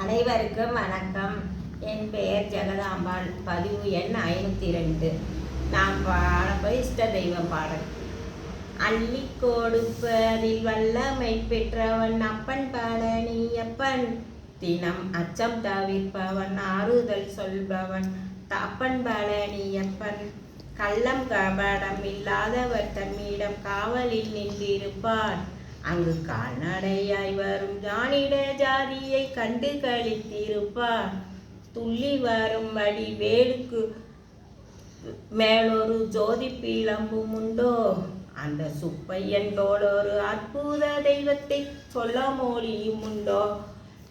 அனைவருக்கும் வணக்கம். என் பெயர் ஜெகதாம்பாள். பதிவு எண் ஐநூற்றி ரெண்டு. நான் பாட இஷ்ட தெய்வ பாடல். அள்ளி கொடுப்பதில் வல்லமை பெற்றவன் அப்பன் பழனி அப்பன் தினம் அச்சம் தவிர்ப்பவன் ஆறுதல் சொல்பவன் தப்பன் பழனியப்பன் கள்ளம் கபடம் இல்லாதவர் தம்மிடம் காவலில் நின்றிருப்பான் அங்கு கால்நடையாய் வரும் ஜானிட கண்டு கழித்திருப்பான் துள்ளி வரும்படி வேலுக்கு மேலொரு ஜோதி பீளம்பும் உண்டோ அந்த சுப்பையன்போடொரு அற்புத தெய்வத்தை சொல்ல மொழியும் உண்டோ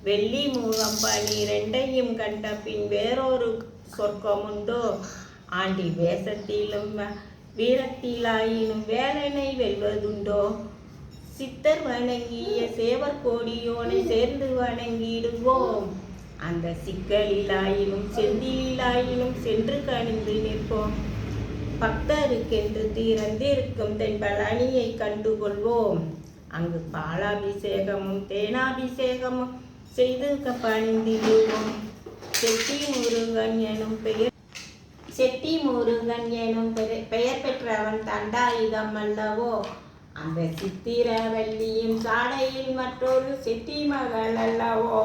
வெள்ளி மூலம் பனிரெண்டையும் கண்ட பின் வேறொரு சொர்க்கமுண்டோ? ஆண்டி வேஷத்திலும் வீரத்திலாயினும் வேலனை வெல்வதுண்டோ? சித்தர் வணங்கிய சேவர் கோடியோனை சேர்ந்து வணங்கிடுவோம். அந்த சிக்கலிலாயினும் செந்திலாயினும் சென்று கணிந்து நிற்போம். பக்தருக்கென்று திறந்திருக்கும் தென் பழனியை கண்டுகொள்வோம். அங்கு பாலாபிஷேகமும் தேனாபிஷேகமும் செய்து க- பணிந்திடுவோம் செட்டி முருகன் எனும் பெயர் செட்டி முருகன் எனும் பெயர் பெயர் பெற்றவன் தண்டாயுதம் அல்லவோ? அந்த சித்திரவல்லியின் சாடையில் மற்றொரு சித்தி மகள் அல்லவோ?